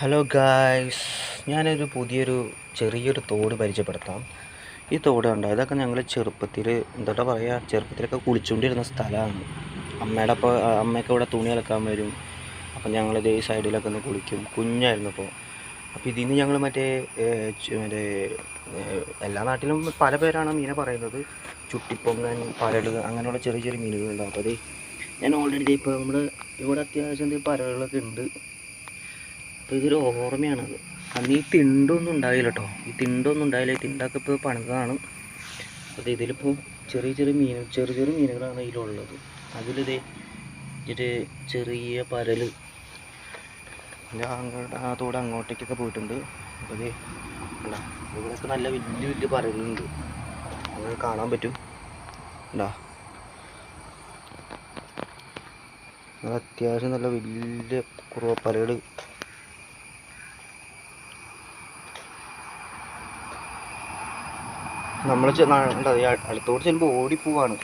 Hello guys ഞാനൊരു പുതിയൊരു ചെറിയൊരു തോട് പരിചയപ്പെടുത്താം. ഈ തോട് കണ്ടോ? ഇതൊക്കെ ഞങ്ങൾ ചെറുപ്പത്തിൽ എന്താ പറയുക ചെറുപ്പത്തിലൊക്കെ കുളിച്ചുകൊണ്ടിരുന്ന സ്ഥലമാണ് അമ്മയുടെ അപ്പോൾ അമ്മയൊക്കെ ഇവിടെ തുണി അലക്കാൻ വരും. അപ്പം ഞങ്ങളിത് ഈ സൈഡിലൊക്കെ ഒന്ന് കുളിക്കും. കുഞ്ഞായിരുന്നു അപ്പോൾ അപ്പോൾ ഇതിൽ നിന്ന് ഞങ്ങൾ മറ്റേ മറ്റേ എല്ലാ നാട്ടിലും പല പേരാണ് മീനെ പറയുന്നത്. ചുട്ടിപ്പൊങ്ങൻ പരട് അങ്ങനെയുള്ള ചെറിയ ചെറിയ മീനുകളുണ്ടാവും അപ്പോൾ അത് ഞാൻ ഓൾറെഡി ഇപ്പോൾ നമ്മൾ ഇവിടെ അത്യാവശ്യം എന്തെങ്കിലും പരലുകളൊക്കെ ഉണ്ട്. അപ്പോൾ ഇതൊരു ഓർമ്മയാണത് അന്ന് ഈ തിണ്ടൊന്നും ഉണ്ടായില്ല കേട്ടോ ഈ തിണ്ടൊന്നും ഉണ്ടായില്ല. ഈ തിണ്ടൊക്കെ ഇപ്പോൾ പണിതാണ്. അപ്പോൾ ഇതിലിപ്പോൾ ചെറിയ ചെറിയ മീൻ ചെറിയ ചെറിയ മീനുകളാണ് ഇതിലുള്ളത്. അതിലിത് ഒരു ചെറിയ പരൽ അങ്ങോട്ട് ആ തോട് അങ്ങോട്ടേക്കൊക്കെ പോയിട്ടുണ്ട്. അപ്പോൾ ഇതേ കണ്ടാ ഇവിടെയൊക്കെ നല്ല വലിയ വലിയ പരലുണ്ട്. അത് കാണാൻ പറ്റും. ഉണ്ടാ അത് അത്യാവശ്യം നല്ല വലിയ കുറവപ്പരകൾ നമ്മൾ അടുത്തോട്ട് ചെല്ലുമ്പോൾ ഓടിപ്പോവാണ്.